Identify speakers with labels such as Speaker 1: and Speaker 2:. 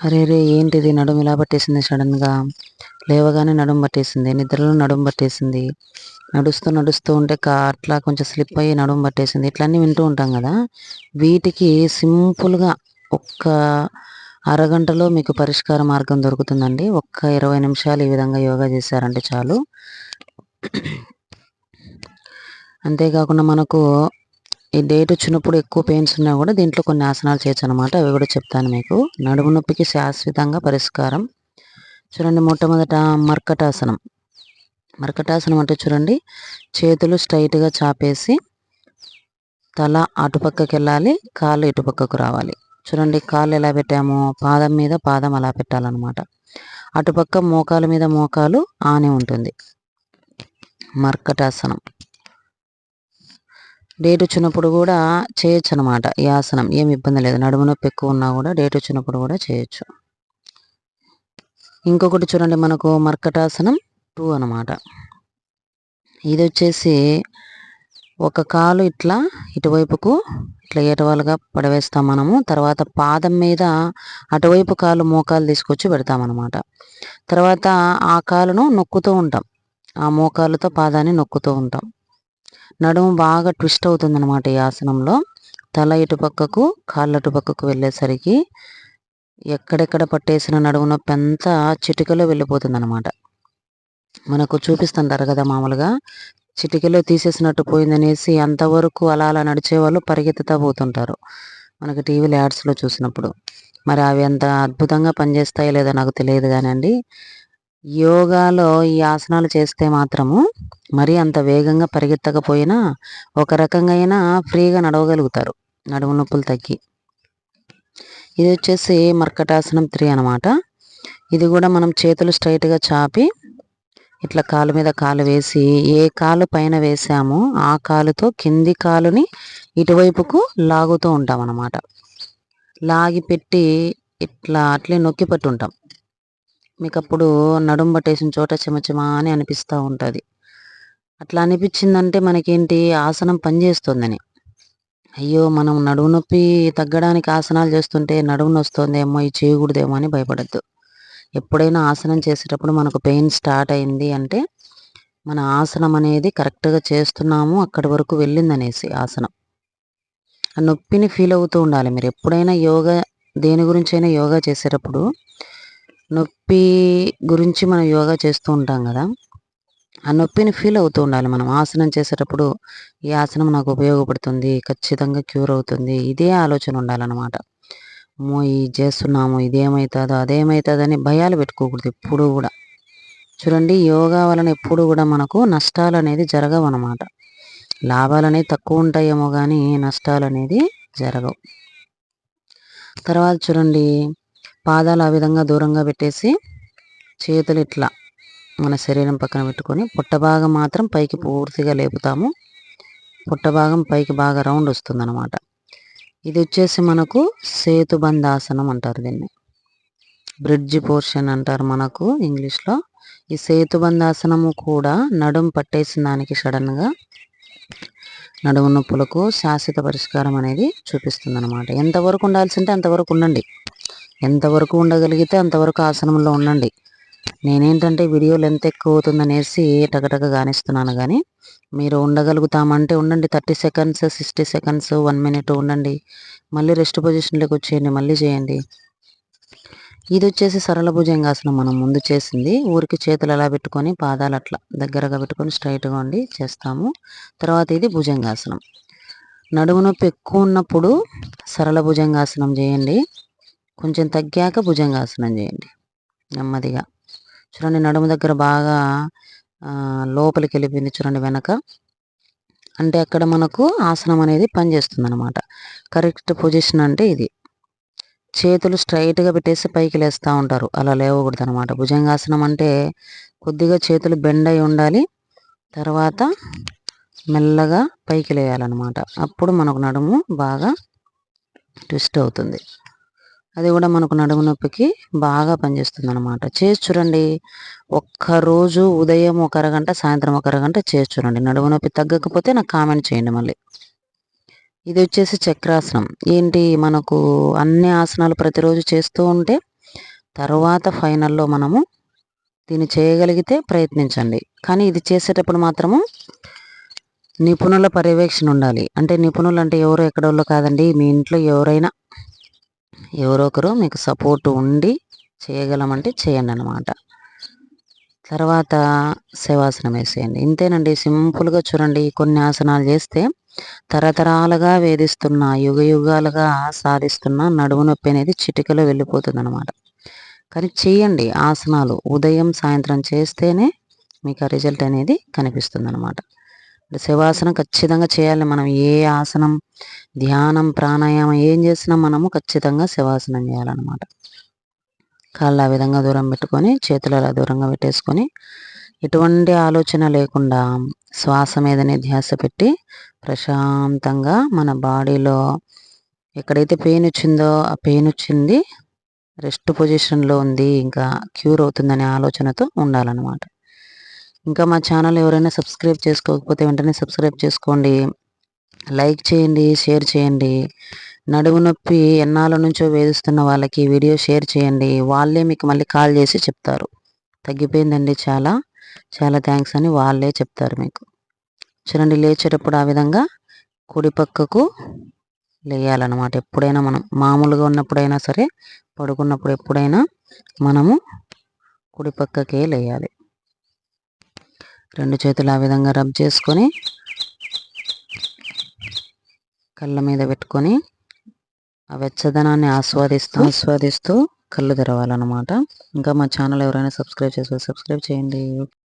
Speaker 1: అరే రే ఏంటిది? నడుము ఇలా పట్టేసింది సడన్గా. లేవగానే నడుము పట్టేసింది. నిద్రలో నడుము పట్టేసింది. నడుస్తూ నడుస్తూ ఉంటే అట్లా కొంచెం స్లిప్ అయ్యి నడుము పట్టేసింది. ఇట్లన్నీ వింటూ ఉంటాం కదా. వీటికి సింపుల్గా ఒక్క అరగంటలో మీకు పరిష్కార మార్గం దొరుకుతుందండి. ఒక్క ఇరవై నిమిషాలు ఈ విధంగా యోగా చేశారంటే చాలు. అంతేకాకుండా మనకు ఈ డేట్ వచ్చినప్పుడు ఎక్కువ పెయిన్స్ ఉన్నా కూడా దీంట్లో కొన్ని ఆసనాలు చేయొచ్చు అనమాట అవి కూడా చెప్తాను మీకు. నడుము నొప్పికి శాశ్వతంగా పరిష్కారం. చూడండి మొట్టమొదట మర్కటాసనం. మర్కటాసనం అంటే చూడండి చేతులు స్ట్రైట్గా చాపేసి తల అటుపక్కకి వెళ్ళాలి కాళ్ళు ఇటుపక్కకు రావాలి. చూడండి కాళ్ళు ఎలా పెట్టాము పాదం మీద పాదం అలా పెట్టాలన్నమాట. అటుపక్క మోకాల మీద మోకాలు ఆనే ఉంటుంది. మర్కటాసనం. డేట్ వచ్చినప్పుడు కూడా చేయొచ్చు అనమాట ఈ ఆసనం ఏం ఇబ్బంది లేదు. నడుము నొప్పి ఎక్కువ ఉన్నా కూడా డేట్ వచ్చినప్పుడు కూడా చేయొచ్చు. ఇంకొకటి చూడండి మనకు మర్కటాసనం టూ అనమాట ఇది వచ్చేసి ఒక కాలు ఇట్లా ఇటువైపుకు ఇట్లా ఏటవాలుగా పడవేస్తాం మనము. తర్వాత పాదం మీద అటువైపు కాలు మోకాలు తీసుకొచ్చి పెడతామన్నమాట. తర్వాత ఆ కాలును నొక్కుతూ ఉంటాం. ఆ మోకాలుతో పాదాన్ని నొక్కుతూ ఉంటాం. నడుము బాగా ట్విస్ట్ అవుతుంది అనమాట ఈ ఆసనంలో. తల ఇటు పక్కకు కాళ్ళ పక్కకు వెళ్ళేసరికి ఎక్కడెక్కడ పట్టేసిన నడుము నొప్పి అంతా చిటికలో వెళ్ళిపోతుంది అనమాట మనకు చూపిస్తుంటారు కదా మామూలుగా చిటికలో తీసేసినట్టు పోయిందనేసి అంతవరకు అలా అలా నడిచేవాళ్ళు పరిగెత్తుతా పోతుంటారు. మనకి టీవీలో యాడ్స్లో చూసినప్పుడు. మరి అవి అంత అద్భుతంగా పనిచేస్తాయో లేదో నాకు తెలియదు కానండి. యోగాలో ఈ ఆసనాలు చేస్తే మాత్రము మరీ అంత వేగంగా పరిగెత్తకపోయినా ఒక రకంగా అయినా ఫ్రీగా నడవగలుగుతారు. నడుము నొప్పులు తగ్గి. ఇది వచ్చేసి మర్కటాసనం త్రీ అనమాట ఇది కూడా మనం చేతులు స్ట్రైట్గా చాపి ఇట్లా కాలు మీద కాలు వేసి ఏ కాలు పైన వేసామో ఆ కాలుతో కింది కాలుని ఇటువైపుకు లాగుతూ ఉంటాం అన్నమాట లాగి పెట్టి ఇట్లా అట్లే నొక్కి పట్టుంటాం. మీకు అప్పుడు నడుంబట్టేసిన చోట చెమచెమా అని అనిపిస్తూ ఉంటుంది. అట్లా అనిపించిందంటే మనకేంటి? ఆసనం పనిచేస్తుందని అయ్యో మనం నడుము నొప్పి తగ్గడానికి ఆసనాలు చేస్తుంటే నడుము నొస్తుందేమో ఈ చేయకూడదేమో అని భయపడద్దు. ఎప్పుడైనా ఆసనం చేసేటప్పుడు మనకు పెయిన్ స్టార్ట్ అయింది అంటే మన ఆసనం అనేది కరెక్ట్గా చేస్తున్నాము అక్కడి వరకు వెళ్ళిందనేసి ఆసనం. ఆ నొప్పిని ఫీల్ అవుతూ ఉండాలి మీరు. ఎప్పుడైనా యోగా దేని గురించి అయినా యోగా చేసేటప్పుడు నొప్పి గురించి మనం యోగా చేస్తూ ఉంటాం కదా ఆ నొప్పిని ఫీల్ అవుతూ ఉండాలి మనం. ఆసనం చేసేటప్పుడు ఈ ఆసనం నాకు ఉపయోగపడుతుంది ఖచ్చితంగా క్యూర్ అవుతుంది. ఇదే ఆలోచన ఉండాలన్నమాట. మో ఇది చేస్తున్నాము ఇదేమవుతుందో అదేమవుతుందని భయాలు పెట్టుకోకూడదు ఎప్పుడు కూడా. చూడండి యోగా వలన ఎప్పుడు కూడా మనకు నష్టాలు అనేది జరగవు అనమాట లాభాలు అనేవి తక్కువ ఉంటాయేమో కానీ నష్టాలు అనేది జరగవు. తర్వాత చూడండి పాదాలు ఆ విధంగా దూరంగా పెట్టేసి చేతులు ఇట్లా మన శరీరం పక్కన పెట్టుకొని పుట్ట భాగం మాత్రం పైకి పూర్తిగా లేపుతాము. పుట్ట భాగం పైకి బాగా రౌండ్ వస్తుంది అనమాట ఇది వచ్చేసి మనకు సేతుబంధాసనం అంటారు దీన్ని. బ్రిడ్జ్ పోర్షన్ అంటారు మనకు ఇంగ్లీష్లో. ఈ సేతుబంధాసనము కూడా నడుం పట్టేసిన దానికి సడన్గా నడుము నొప్పులకు శాశ్వత పరిష్కారం అనేది చూపిస్తుంది అనమాట ఎంతవరకు ఉండాల్సింటే అంతవరకు ఉండండి. ఎంతవరకు ఉండగలిగితే అంతవరకు ఆసనంలో ఉండండి. నేనేంటంటే వీడియోలు ఎంత ఎక్కువ అవుతుందనేసి టగటగ కానిస్తున్నాను కానీ మీరు ఉండగలుగుతామంటే ఉండండి. Thirty seconds sixty seconds one minute ఉండండి. మళ్ళీ రెస్ట్ పొజిషన్లోకి వచ్చేయండి మళ్ళీ చేయండి. ఇది వచ్చేసి సరళ భుజంగాసనం మనం ముందు చేసింది. ఊరికి చేతులు ఎలా పెట్టుకొని పాదాలు అట్లా దగ్గరగా పెట్టుకొని స్ట్రైట్గా ఉండి చేస్తాము. తర్వాత ఇది భుజంగాసనం. నడుము నొప్పి ఎక్కువ ఉన్నప్పుడు సరళ భుజంగాసనం చేయండి. కొంచెం తగ్గాక భుజంగాసనం చేయండి. నెమ్మదిగా. చూడండి నడుము దగ్గర బాగా లోపలికి వెళ్ళిపోయింది చూడండి వెనక. అంటే అక్కడ మనకు ఆసనం అనేది పనిచేస్తుంది అనమాట కరెక్ట్ పొజిషన్ అంటే ఇది. చేతులు స్ట్రైట్గా పెట్టేసి పైకి లేస్తూ ఉంటారు. అలా లేవకూడదు అనమాట భుజంగాసనం అంటే కొద్దిగా చేతులు బెండ్ అయి ఉండాలి. తర్వాత మెల్లగా పైకి లేయాలన్నమాట. అప్పుడు మనకు నడుము బాగా ట్విస్ట్ అవుతుంది. అది కూడా మనకు నడుము నొప్పికి బాగా పనిచేస్తుంది అనమాట చేసి చూడండి ఒక్కరోజు ఉదయం ఒక అరగంట సాయంత్రం ఒక అరగంట చేసి చూడండి. నడుము నొప్పి తగ్గకపోతే నాకు కామెంట్ చేయండి మళ్ళీ. ఇది వచ్చేసి చక్రాసనం. ఏంటి? మనకు అన్ని ఆసనాలు ప్రతిరోజు చేస్తూ ఉంటే తర్వాత ఫైనల్లో మనము దీన్ని చేయగలిగితే ప్రయత్నించండి. కానీ ఇది చేసేటప్పుడు మాత్రము నిపుణుల పర్యవేక్షణ ఉండాలి. అంటే నిపుణులు అంటే ఎవరు ఎక్కడోళ్ళు కాదండి. మీ ఇంట్లో ఎవరైనా ఎవరో ఒకరు మీకు సపోర్ట్ ఉండి చేయగలమంటే చేయండి అనమాట తర్వాత శవాసనం వేసేయండి. ఇంతేనండి సింపుల్గా చూడండి. కొన్ని ఆసనాలు చేస్తే తరతరాలుగా వేధిస్తున్న యుగ యుగాలుగా సాధిస్తున్న నడుము నొప్పి అనేది చిటికలో వెళ్ళిపోతుంది అనమాట కానీ చేయండి ఆసనాలు. ఉదయం సాయంత్రం చేస్తేనే మీకు ఆ రిజల్ట్ అనేది కనిపిస్తుంది అనమాట శవాసనం ఖచ్చితంగా చేయాలి. మనం ఏ ఆసనం ధ్యానం ప్రాణాయామం ఏం చేసినా మనము ఖచ్చితంగా శవాసనం చేయాలన్నమాట. కాళ్ళు ఆ విధంగా దూరం పెట్టుకొని చేతులు అలా దూరంగా పెట్టేసుకొని ఎటువంటి ఆలోచన లేకుండా శ్వాస మీదనే ధ్యాస పెట్టి ప్రశాంతంగా మన బాడీలో ఎక్కడైతే పెయిన్ వచ్చిందో ఆ పెయిన్ వచ్చింది రెస్ట్ పొజిషన్లో ఉంది ఇంకా క్యూర్ అవుతుందనే ఆలోచనతో ఉండాలన్నమాట. ఇంకా మా ఛానల్ ఎవరైనా సబ్స్క్రైబ్ చేసుకోకపోతే వెంటనే సబ్స్క్రైబ్ చేసుకోండి. లైక్ చేయండి షేర్ చేయండి. నడుము నొప్పి ఎన్నాళ్ళ నుంచో వేధిస్తున్న వాళ్ళకి వీడియో షేర్ చేయండి. వాళ్ళే మీకు మళ్ళీ కాల్ చేసి చెప్తారు. తగ్గిపోయిందండి చాలా. చాలా థ్యాంక్స్ అని వాళ్ళే చెప్తారు మీకు. చూడండి లేచేటప్పుడు ఆ విధంగా కుడి పక్కకు లేయాలన్నమాట. ఎప్పుడైనా మనం మామూలుగా ఉన్నప్పుడైనా సరే పడుకున్నప్పుడు ఎప్పుడైనా మనము కుడి పక్కకే లేయాలి. రెండు చేతులు ఆ విధంగా రబ్ చేసుకొని కళ్ళ మీద పెట్టుకొని ఆ వెచ్చదనాన్ని ఆస్వాదిస్తూ ఆస్వాదిస్తూ కళ్ళు తెరవాలన్నమాట. ఇంకా మా ఛానల్ ఎవరైనా సబ్స్క్రైబ్ చేసుకోవాలి సబ్స్క్రైబ్ చేయండి.